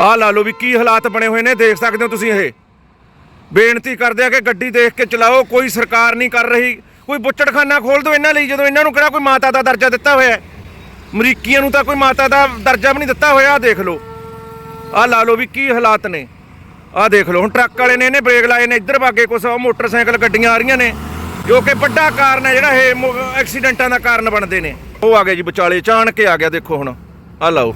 ਆਹ ਲਾ ਲਓ ਵੀ ਕੀ ਹਾਲਾਤ ਬਣੇ ਹੋਏ ਨੇ, ਦੇਖ ਸਕਦੇ ਹੋ ਤੁਸੀਂ ਇਹ। ਬੇਨਤੀ ਕਰਦੇ ਆ ਕਿ ਗੱਡੀ ਦੇਖ ਕੇ ਚਲਾਓ, ਕੋਈ ਸਰਕਾਰ ਨਹੀਂ ਕਰ ਰਹੀ। ਕੋਈ ਬੁੱਚੜਖਾਨਾ ਖੋਲ ਦਿਓ ਇਹਨਾਂ ਲਈ, ਜਦੋਂ ਇਹਨਾਂ ਨੂੰ ਕਿਹੜਾ ਕੋਈ ਮਾਤਾ ਦਾ ਦਰਜਾ ਦਿੱਤਾ ਹੋਇਆ ਹੈ। ਅਮਰੀਕੀਆਂ ਨੂੰ ਤਾਂ ਕੋਈ ਮਾਤਾ ਦਾ ਦਰਜਾ ਵੀ ਨਹੀਂ ਦਿੱਤਾ ਹੋਇਆ, ਆਹ ਦੇਖ ਲਓ। ਆਹ ਲਾ ਲਓ ਵੀ ਕੀ ਹਾਲਾਤ ਨੇ। ਆਹ ਦੇਖ ਲਓ, ਹੁਣ ਟਰੱਕ ਵਾਲੇ ਨੇ ਇਹਨੇ ਬ੍ਰੇਕ ਲਾਏ ਨੇ, ਇੱਧਰ ਵਾਗੇ ਕੁਛ ਉਹ ਮੋਟਰਸਾਈਕਲ ਗੱਡੀਆਂ ਆ ਰਹੀਆਂ ਨੇ, ਜੋ ਕਿ ਵੱਡਾ ਕਾਰਨ ਹੈ ਜਿਹੜਾ ਇਹ ਮੋ- ਐਕਸੀਡੈਂਟਾਂ ਦਾ ਕਾਰਨ ਬਣਦੇ ਨੇ। ਉਹ ਆ ਗਿਆ ਜੀ ਵਿਚਾਲੇ ਚਾਣ ਕੇ ਆ ਗਿਆ, ਦੇਖੋ ਹੁਣ। ਆਹ ਲਾਓ।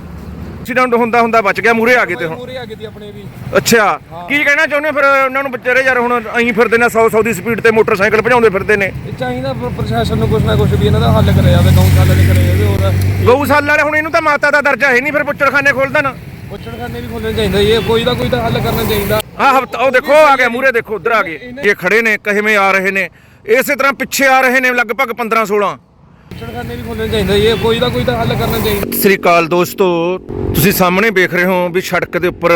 ਐਕਸੀਡੈਂਟ ਹੁੰਦਾ ਹੁੰਦਾ ਬਚ ਗਿਆ ਮੂਰੇ ਆ ਗਏ ਤੇ ਹੁਣ। ਮੂਰੇ ਆ ਗਈ ਤੀ ਆਪਣੇ ਵੀ। ਅੱਛਾ ਕੀ ਕਹਿਣਾ ਚਾਹੁੰਦੇ ਫਿਰ ਉਹਨਾਂ ਨੂੰ ਵਿਚਾਰੇ ਯਾਰ ਹੁਣ ਅਹੀਂ ਫਿਰਦੇ ਨੇ 100 100 ਦੀ ਸਪੀਡ ਤੇ ਮੋਟਰਸਾਈਕਲ ਭਜਾਉਂਦੇ ਫਿਰਦੇ ਨੇ। ਇਹ ਚਾਹੀਦਾ ਪ੍ਰ- ਪ੍ਰਸ਼ਾਸਨ ਨੂੰ ਕੁਛ ਨਾ ਕੁਛ ਵੀ ਇਹਨਾਂ ਦਾ ਹੱਲ ਕਰਿਆ ਜਾਵੇ ਗਊਸ਼ਾਲਾ ਦੇ ਕਰਿਆ ਜਾਵੇ ਹੋਰ ਗਊਸ਼ਾਲਾ ਵਾਲੇ ਹੁਣ ਇਹਨੂੰ ਤਾਂ ਮਾਤਾ ਦਾ ਦਰਜਾ ਹੈ ਨਹੀਂ ਫਿਰ ਪੁੱਛੜਖਾਨੇ ਖੋਲ ਦੇਣ ਪੁੱਛਣਖਾਨੇ ਵੀ ਖੋਲਣੇ ਚਾਹੀਦੇ ਇਹ ਕੋਈ ਦਾ ਕੋਈ ਤਾਂ ਹੱਲ ਕਰਨਾ ਚਾਹੀਦਾ। ਆਹ ਹਫ਼ਤਾ ਉਹ ਦੇਖੋ ਆ ਗਿਆ ਮੂਰੇ ਦੇਖੋ ਉਧਰ ਆ ਗਏ। ਇਹ ਖੜੇ ਨੇ ਕਹੇਵੇਂ ਆ ਰਹੇ ਨੇ। ਇਸੇ ਤਰ੍ਹਾਂ ਪਿੱਛੇ ਆ ਰਹੇ ਨੇ ਲਗਭਗ 15 16 ਪੁੱਛਣਖਾਨੇ ਵੀ ਖੋਲਣੇ ਚਾਹੀਦੇ ਇਹ ਕੋਈ ਦਾ ਕੋਈ ਤਾਂ ਹੱਲ ਕਰਨਾ ਚਾਹੀਦਾ। ਸ੍ਰੀ ਅਕਾਲ ਦੋਸਤੋ। ਤੁਸੀਂ ਸਾਹਮਣੇ ਵੇਖ ਰਹੇ ਹੋ ਵੀ ਸੜਕ ਦੇ ਉੱਪਰ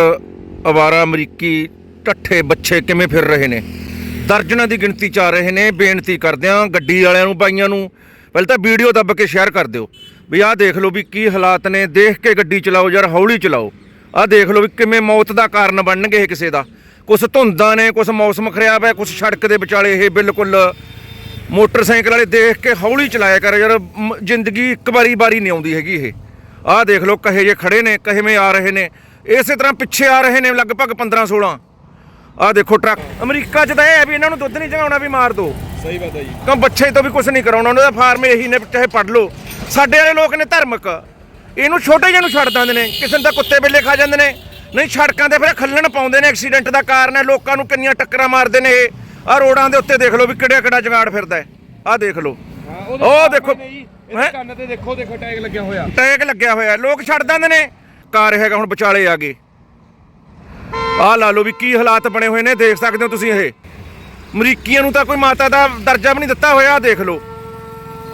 ਅਵਾਰਾ ਅਮਰੀਕੀ ਟੱਠੇ ਬੱਚੇ ਕਿਵੇਂ ਫਿਰ ਰਹੇ ਨੇ। ਦਰਜਨਾਂ ਦੀ ਗਿਣਤੀ ਚ ਆ ਰਹੇ ਨੇ। ਬੇਨਤੀ ਕਰਦੇ ਹਾਂ ਗੱਡੀ ਵਾਲਿਆਂ ਨੂੰ ਬਾਈਆਂ ਨੂੰ, ਪਹਿਲਾਂ ਤਾਂ ਵੀਡੀਓ ਦੱਬ ਕੇ ਸ਼ੇਅਰ ਕਰ ਦਿਓ। ਵੀ ਆਹ ਦੇਖ ਲਓ ਵੀ ਕੀ ਹਾਲਾਤ ਨੇ। ਦੇਖ ਕੇ ਗੱਡੀ ਚਲਾਓ ਯਾਰ ਹੌਲੀ ਚਲਾਓ। ਆਹ ਦੇਖ ਲਓ ਵੀ ਕਿਵੇਂ ਮੌਤ ਦਾ ਕਾਰਨ ਬਣਨਗੇ ਇਹ ਕਿਸੇ ਦਾ। ਕੁਛ ਧੁੰਦਾਂ ਨੇ, ਕੁਛ ਮੌਸਮ ਖਰਾਬ ਹੈ, ਕੁਛ ਸੜਕ ਦੇ ਵਿਚਾਲੇ ਇਹ ਬਿਲਕੁਲ ਮੋਟਰਸਾਈਕਲ ਵਾਲੇ ਦੇਖ ਕੇ ਹੌਲੀ ਚਲਾਇਆ ਕਰ ਯਾਰ ਜ਼ਿੰਦਗੀ ਇੱਕ ਵਾਰੀ ਵਾਰੀ ਨਹੀਂ ਆਉਂਦੀ ਹੈਗੀ ਇਹ। ਆਹ ਦੇਖ ਲਓ ਕਹੇ ਜੇ ਖੜੇ ਨੇ ਕਹੇਵੇਂ ਆ ਰਹੇ ਨੇ। ਇਸੇ ਤਰ੍ਹਾਂ ਪਿੱਛੇ ਆ ਰਹੇ ਨੇ ਲਗਭਗ 15 16 ਆਹ ਦੇਖੋ ਟਰੱਕ ਅਮਰੀਕਾ 'ਚ ਤਾਂ ਇਹ ਹੈ ਵੀ ਇਹਨਾਂ ਨੂੰ ਦੁੱਧ ਨਹੀਂ ਚਗਾਉਣਾ ਵੀ ਮਾਰ ਦੋ। ਸਹੀ ਬਾਤ ਹੈ ਜੀ। ਕਿਉਂ ਬੱਚੇ ਤੋਂ ਵੀ ਕੁਝ ਨਹੀਂ ਕਰਾਉਣਾ ਉਹਨਾਂ ਦਾ ਫਾਰਮ ਇਹੀ ਨੇ ਚਾਹੇ ਪੜ ਲਓ। ਸਾਡੇ ਵਾਲੇ ਲੋਕ ਨੇ ਧਾਰਮਿਕ। ਇਹਨੂੰ ਛੋਟੇ ਜਿਹੇ ਨੂੰ ਛੱਡ ਦਿੰਦੇ ਨੇ ਕਿਸੇ ਨੂੰ ਤਾਂ ਕੁੱਤੇ ਬਿੱਲੇ ਖਾ ਜਾਂਦੇ ਨੇ। ਨਹੀਂ ਸੜਕਾਂ ਤੇ ਫਿਰ ਖੱਲਣ ਪਾਉਂਦੇ ਨੇ ਐਕਸੀਡੈਂਟ ਦਾ ਕਾਰਨ ਹੈ ਲੋਕਾਂ ਨੂੰ ਕਿੰਨੀਆਂ ਟੱਕਰਾਂ ਮਾਰਦੇ ਨੇ ਇਹ। ਆਹ ਰੋਡਾਂ ਦੇ ਉੱਤੇ ਦੇਖ ਲਓ ਵੀ ਕਿਹੜਾ ਕਿਹੜਾ ਜਗਾੜ ਫਿਰਦਾ ਹੈ। ਆਹ ਦੇਖ ਲਓ। ਉਹ ਦੇਖੋ ਹੈਂ? ਇਹਦੇ ਕੰਨ ਤੇ ਦੇਖੋ ਦੇਖੋ ਟੈਗ ਲੱਗਿਆ ਹੋਇਆ। ਟੈਗ ਲੱਗਿਆ ਹੋਇਆ ਲੋਕ ਛੱਡ ਦਿੰਦੇ ਨੇ। ਕਾਰ ਹੈਗਾ ਹੁਣ ਵਿਚਾਲੇ ਆ ਗਏ ਆਹ ਲਾ ਲਓ ਵੀ ਕੀ ਹਾਲਾਤ ਬਣੇ ਹੋਏ ਨੇ ਦੇਖ ਸਕਦੇ ਹੋ ਤੁਸੀਂ ਇਹ। ਅਮਰੀਕੀਆਂ ਨੂੰ ਤਾਂ ਕੋਈ ਮਾਤਾ ਦਾ ਦਰਜਾ ਵੀ ਨਹੀਂ ਦਿੱਤਾ ਹੋਇਆ ਆਹ ਦੇਖ ਲਓ।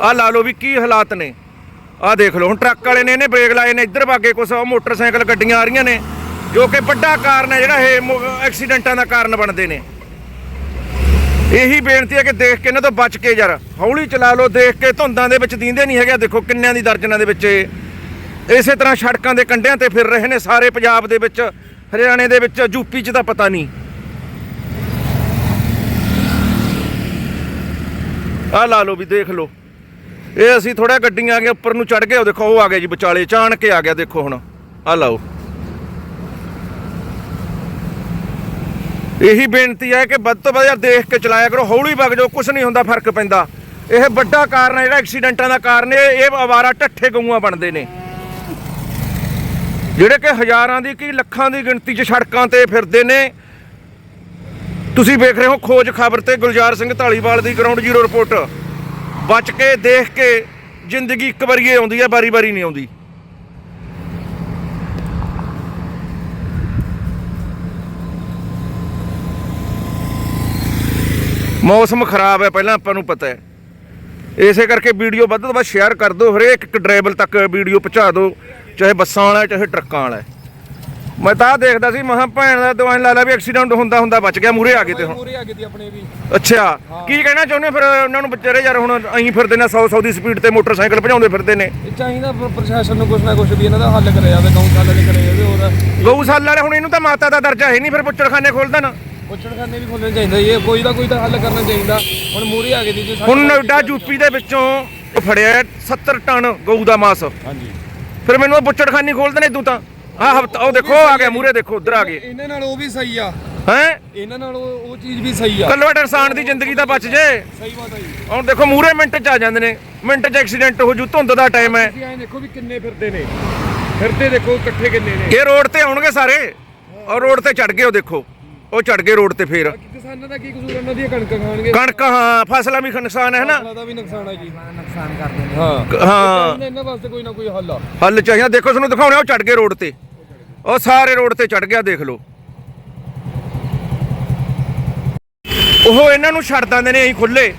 ਆਹ ਲਾ ਲਓ ਵੀ ਕੀ ਹਾਲਾਤ ਨੇ। ਆਹ ਦੇਖ ਲਓ ਹੁਣ ਟਰੱਕ ਵਾਲੇ ਨੇ ਇਹਨੇ ਬ੍ਰੇਕ ਲਾਏ ਨੇ ਇੱਧਰ ਵਾਗੇ ਕੁਛ ਮੋਟਰਸਾਈਕਲ ਗੱਡੀਆਂ ਆ ਰਹੀਆਂ ਨੇ ਜੋ ਕਿ ਵੱਡਾ ਕਾਰਨ ਹੈ ਜਿਹੜਾ ਇਹ ਐਕਸੀਡੈਂਟਾਂ ਦਾ ਕਾਰਨ ਬਣਦੇ ਨੇ। ਇਹੀ ਬੇਨਤੀ ਹੈ ਕਿ ਦੇਖ ਕੇ ਇਹਨਾਂ ਤੋਂ ਬਚ ਕੇ ਯਾਰ, ਹੌਲੀ ਚਲਾ ਲਓ, ਦੇਖ ਕੇ ਧੁੰਦਾਂ ਦੇ ਵਿੱਚ ਦੀਂਦੇ ਨਹੀਂ ਹੈਗੇ। ਦੇਖੋ ਕਿੰਨਿਆਂ ਦੀ ਦਰਜਨਾਂ ਦੇ ਵਿੱਚ ਇਸੇ ਤਰ੍ਹਾਂ ਸੜਕਾਂ ਦੇ ਕੰਢਿਆਂ ਤੇ ਫਿਰ ਰਹੇ ਨੇ ਸਾਰੇ ਪੰਜਾਬ ਦੇ ਵਿੱਚ, ਹਰਿਆਣੇ ਦੇ ਵਿੱਚ ਯੂਪੀ 'ਚ ਤਾਂ ਪਤਾ ਨਹੀਂ। ਆਹ ਲਾ ਲਓ ਵੀ ਦੇਖ ਲਓ। ਇਹ ਅਸੀਂ ਥੋੜਾ ਗੱਡੀਆਂ ਆ ਗਏ ਉੱਪਰ ਨੂੰ ਚੜ ਗਏ, ਉਹ ਦੇਖੋ, ਉਹ ਆ ਗਏ ਜੀ ਵਿਚਾਲੇ ਚਾਣ ਕੇ ਆ ਗਿਆ, ਦੇਖੋ ਹੁਣ। ਆਹ ਲਾਓ। ਇਹੀ ਬੇਨਤੀ ਹੈ ਕਿ ਵੱਧ ਤੋਂ ਵੱਧ ਯਾਰ ਦੇਖ ਕੇ ਚਲਾਇਆ ਕਰੋ, ਹੌਲੀ ਵਗ ਜਾਓ ਕੁਝ ਨਹੀਂ ਹੁੰਦਾ ਫ਼ਰਕ ਪੈਂਦਾ। ਇਹ ਵੱਡਾ ਕਾਰਨ ਹੈ, ਜਿਹੜਾ ਐਕਸੀਡੈਂਟਾਂ ਦਾ ਕਾਰਨ ਹੈ, ਇਹ ਆਵਾਰਾ ਢੱਠੇ ਗਊਆਂ ਬਣਦੇ ਨੇ। ਜਿਹੜੇ ਕਿ ਹਜ਼ਾਰਾਂ ਦੀ ਕੀ ਲੱਖਾਂ ਦੀ ਗਿਣਤੀ 'ਚ ਸੜਕਾਂ ਤੇ ਫਿਰਦੇ ਨੇ। ਤੁਸੀਂ ਵੇਖ ਰਹੇ ਹੋ ਖੋਜ ਖਬਰ ਤੇ ਗੁਲਜ਼ਾਰ ਸਿੰਘ ਢਾਲੀਵਾਲ ਦੀ ਗਰਾਊਂਡ ਜ਼ੀਰੋ ਰਿਪੋਰਟ ਬਚ ਕੇ ਦੇਖ ਕੇ ਜ਼ਿੰਦਗੀ ਇੱਕ ਵਾਰੀ ਹੀ ਆਉਂਦੀ ਹੈ, ਵਾਰੀ-ਵਾਰੀ ਨਹੀਂ ਆਉਂਦੀ। ਮੌਸਮ ਖਰਾਬ ਹੈ ਪਹਿਲਾਂ ਆਪਾਂ ਨੂੰ ਪਤਾ ਹੈ। ਇਸੇ ਕਰਕੇ ਵੀਡੀਓ ਵੱਧ ਤੋਂ ਵੱਧ ਸ਼ੇਅਰ ਕਰ ਦਿਓ ਹਰੇਕ ਇੱਕ ਡਰਾਈਵਰ ਤੱਕ ਵੀਡੀਓ ਪਹੁੰਚਾ ਦਿਓ ਚਾਹੇ ਬੱਸਾਂ ਵਾਲਾ ਚਾਹੇ ਟਰੱਕਾਂ ਵਾਲਾ ਮੈਂ ਤਾਂ ਦੇਖਦਾ ਸੀ ਮਹਾਂ ਭੈਣ ਦਾ ਦਵਾਈ ਲਾ ਲਾ ਵੀ ਐਕਸੀਡੈਂਟ ਹੁੰਦਾ ਹੁੰਦਾ ਬਚ ਗਿਆ ਮੂਰੇ ਆ ਗਏ ਤੇ ਹੁਣ। ਮੂਰੇ ਆ ਗਈ ਤੀ ਆਪਣੇ ਵੀ। ਅੱਛਾ ਕੀ ਕਹਿਣਾ ਚਾਹੁੰਦੇ ਫਿਰ ਉਹਨਾਂ ਨੂੰ ਵਿਚਾਰੇ ਯਾਰ ਹੁਣ ਅਹੀਂ ਫਿਰਦੇ ਨੇ 100 100 ਦੀ ਸਪੀਡ ਤੇ ਮੋਟਰਸਾਈਕਲ ਭਜਾਉਂਦੇ ਫਿਰਦੇ ਨੇ। ਚਾਹੀਦਾ ਪ੍ਰ- ਪ੍ਰਸ਼ਾਸਨ ਨੂੰ ਕੁਛ ਨਾ ਕੁਛ ਵੀ ਇਹਨਾਂ ਦਾ ਹੱਲ ਕਰਿਆ ਜਾਵੇ ਗਊਸ਼ਾਲਾ ਦੇ ਕਰਿਆ ਜਾਵੇ ਹੋਰ। ਗਊਸ਼ਾਲਾ ਵਾਲੇ ਹੁਣ ਇਹਨੂੰ ਤਾਂ ਮਾਤਾ ਦਾ ਦਰਜਾ ਹੈ ਨਹੀਂ ਫਿਰ ਪੁੱਛੜਖਾਨੇ ਖੋਲ ਦੇਣ ਪੁੱਛਣਖਾਨੇ ਵੀ ਖੋਲਣੇ ਚਾਹੀਦੇ ਇਹ ਕੋਈ ਦਾ ਕੋਈ ਤਾਂ ਹੱਲ ਕਰਨਾ ਚਾਹੀਦਾ। ਹੁਣ ਮੂਰੇ ਆ ਗਈ ਤੀ ਜੀ ਸਾਡੇ ਹੁਣ ਨੋਇਡਾ ਯੂਪੀ ਦੇ ਵਿੱਚੋਂ ਉਹ ਫੜਿਆ 70 ਟਨ ਗਊ ਦਾ ਮਾਸ। ਹਾਂਜੀ। ਫਿਰ ਮੈਨੂੰ ਉਹ ਬੁੱਚੜਖਾਨੀ ਖੋਲ ਦੇਣੇ ਤੂੰ ਤਾਂ। ਆਹ ਹਫ਼ਤਾ ਉਹ ਦੇਖੋ ਆ ਗਿਆ ਮੂਰੇ ਦੇਖੋ ਉਧਰ ਆ ਗਏ। ਇਹਨਾਂ ਨਾਲ ਉਹ ਵੀ ਸਹੀ ਆ। ਹੈ? ਇਹਨਾਂ ਨਾਲ ਉਹ ਉਹ ਚੀਜ਼ ਵੀ ਸਹੀ ਆ। ਕੱਲੋ ਇਨਸਾਨ ਦੀ ਜ਼ਿੰਦਗੀ ਤਾਂ ਬਚ ਜੇ। ਸਹੀ ਬਾਤ ਹੈ ਜੀ। ਹੁਣ ਦੇਖੋ ਮੂਰੇ ਮਿੰਟ ਚ ਆ ਜਾਂਦੇ ਨੇ। ਮਿੰਟ ਚ ਐਕਸੀਡੈਂਟ ਹੋ ਜੂ ਧੁੰਦ ਦਾ ਟਾਈਮ ਹੈ। ਤੁਸੀਂ ਐਂ ਦੇਖੋ ਵੀ ਕਿੰਨੇ ਫਿਰਦੇ ਨੇ। ਫਿਰਦੇ ਦੇਖੋ ਇਕੱਠੇ ਕਿੰਨੇ ਨੇ। ਇਹ ਰੋਡ ਤੇ ਆਉਣਗੇ ਸਾਰੇ। ਔਰ ਰੋਡ ਤੇ ਚੜ ਗਏ ਉਹ ਦੇਖੋ। ਉਹ ਚੜ ਗਏ ਰੋਡ ਤੇ ਫੇਰ। ਕਿਸਾਨਾਂ ਦਾ ਕੀ ਕਸੂਰ ਉਹਨਾਂ ਦੀਆਂ ਕਣਕਾਂ ਖਾਣਗੇ। ਕਣਕ ਹਾਂ ਫਸਲਾਂ ਵੀ ਨੁਕਸਾਨ ਹੈ ਨਾ। ਫਸਲਾਂ ਦਾ ਵੀ ਨੁਕਸਾਨ ਹੈ ਜੀ। ਨੁਕਸਾਨ ਕਰਦੇ ਨੇ ਹਾਂ। ਹਾਂ। ਇਹਨਾਂ ਵਾਸਤੇ ਕੋਈ ਨਾ ਕੋਈ ਹੱਲ ਆ। ਹੱਲ ਚਾਹੀਦਾ। ਦੇਖੋ ਤੁਹਾਨੂੰ ਦਿਖਾਉਣੇ ਉਹ ਚੜ ਗਏ ਰੋਡ ਤੇ। ਉਹ ਸਾਰੇ ਰੋਡ ਤੇ ਚੜ ਗਿਆ ਦੇਖ ਲਓ। ਉਹ ਇਹਨਾਂ ਨੂੰ ਛੱਡ ਦਿੰਦੇ ਨੇ ਐਂ ਖੁੱਲੇ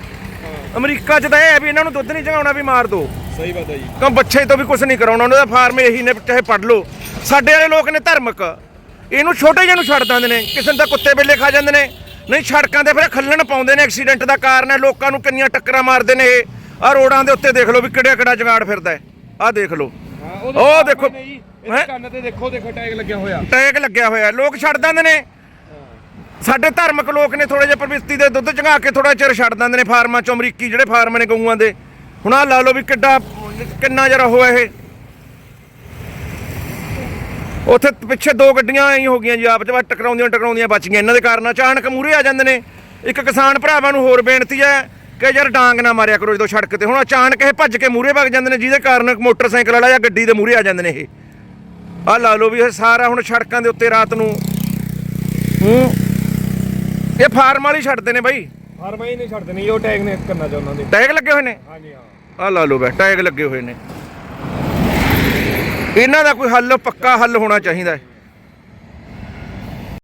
ਅਮਰੀਕਾ 'ਚ ਤਾਂ ਇਹ ਹੈ ਵੀ ਇਹਨਾਂ ਨੂੰ ਦੁੱਧ ਨਹੀਂ ਚਗਾਉਣਾ ਵੀ ਮਾਰ ਦੋ। ਸਹੀ ਬਾਤ ਹੈ ਜੀ। ਕਿਉਂ ਬੱਚੇ ਤੋਂ ਵੀ ਕੁਝ ਨਹੀਂ ਕਰਾਉਣਾ। ਉਹਨਾਂ ਦਾ ਫਾਰਮ ਇਹੀ ਨੇ ਚਾਹੇ ਪੜ ਲਓ। ਸਾਡੇ ਵਾਲੇ ਲੋਕ ਨੇ ਧਾਰਮਿਕ। ਇਹਨੂੰ ਛੋਟੇ ਜਿਹੇ ਨੂੰ ਛੱਡ ਦਿੰਦੇ ਨੇ। ਕਿਸੇ ਨੂੰ ਤਾਂ ਕੁੱਤੇ ਬਿੱਲੇ ਖਾ ਜਾਂਦੇ ਨੇ। ਨਹੀਂ ਸੜਕਾਂ ਤੇ ਫਿਰ ਖੱਲਣ ਪਾਉਂਦੇ ਨੇ। ਐਕਸੀਡੈਂਟ ਦਾ ਕਾਰਨ ਹੈ। ਲੋਕਾਂ ਨੂੰ ਕਿੰਨੀਆਂ ਟੱਕਰਾਂ ਮਾਰਦੇ ਨੇ ਇਹ। ਆਹ ਰੋਡਾਂ ਦੇ ਉੱਤੇ ਦੇਖ ਲਓ ਵੀ ਕਿਹੜਾ ਕਿਹੜਾ ਜਗਾੜ ਫਿਰਦਾ ਹੈ। ਆਹ ਦੇਖ ਲਓ। ਉਹ ਦੇਖੋ। ਇਹਦੇ ਕੰਨ ਤੇ ਦੇਖੋ ਦੇਖੋ ਟੈਗ ਲੱਗਿਆ ਹੋਇਆ। ਟੈਗ ਲੱਗਿਆ ਹੋਇਆ। ਲੋਕ ਛੱਡ ਦਿੰਦੇ ਨੇ। ਸਾਡੇ ਧਾਰਮਿਕ ਲੋਕ ਨੇ ਥੋੜੇ ਜਿਹਾ ਪ੍ਰਵਿਸਤੀ ਦੇ ਦੁੱਧ ਚੰਗਾ ਕੇ ਥੋੜਾ ਚਿਰ ਛੱਡ ਦਿੰਦੇ ਨੇ ਫਾਰਮਾਂ ਚੋਂ ਅਮਰੀਕੀ ਜਿਹੜੇ ਫਾਰਮ ਨੇ ਗਊਆਂ ਦੇ। ਹੁਣ ਆ ਲਾ ਲਓ ਵੀ ਕਿੱਡਾ ਕਿੰਨਾ ਜਰਾ ਹੋਇਆ ਇਹ। ਉੱਥੇ ਪਿੱਛੇ ਦੋ ਗੱਡੀਆਂ ਐਂ ਹੋ ਗਈਆਂ ਜੀ ਆਪਸ ਵਿੱਚ ਟਕਰਾਉਂਦੀਆਂ ਟਕਰਾਉਂਦੀਆਂ ਬਚ ਗਈਆਂ। ਇਹਨਾਂ ਦੇ ਕਾਰਨ ਅਚਾਨਕ ਮੂਰੇ ਆ ਜਾਂਦੇ ਨੇ। ਇੱਕ ਕਿਸਾਨ ਭਰਾਵਾਂ ਨੂੰ ਹੋਰ ਬੇਨਤੀ ਹੈ ਕਿ ਯਾਰ ਡਾਂਗ ਨਾ ਮਾਰਿਆ ਕਰੋ ਜਦੋਂ ਸੜਕ ਤੇ। ਹੁਣ ਅਚਾਨਕ ਇਹ ਭੱਜ ਕੇ ਮੂਰੇ ਵਗ ਜਾਂਦੇ ਨੇ ਜਿਹਦੇ ਕਾਰਨ ਮੋਟਰਸਾਈਕਲ ਵਾਲਾ ਜਾਂ ਗੱਡੀ ਦੇ ਮੂਰੇ ਆ ਜਾਂਦੇ ਨੇ ਇਹ। ਆ ਲਾ ਲਓ ਵੀ ਇਹ ਸਾਰਾ ਹੁਣ ਸੜਕਾਂ ਦੇ ਉੱਤੇ ਰਾਤ ਨੂੰ। ਹੂੰ। ਇਹ ਫਾਰਮ ਵਾਲੀ ਛੱਡਦੇ ਨੇ ਬਾਈ। ਫਾਰਮਾ ਹੀ ਨਹੀਂ ਛੱਡਦੇ ਨਹੀਂ ਉਹ ਟੈਗ ਨੇ ਕੰਨਾਂ 'ਚ ਉਹਨਾਂ ਦੇ ਟੈਗ ਲੱਗੇ ਹੋਏ ਨੇ? ਹਾਂਜੀ ਹਾਂ। ਆ ਲਾ ਲਓ ਬੈ ਟੈਗ ਲੱਗੇ ਹੋਏ ਨੇ। ਇਹਨਾਂ ਦਾ ਕੋਈ ਹੱਲ ਪੱਕਾ ਹੱਲ ਹੋਣਾ ਚਾਹੀਦਾ ਹੈ।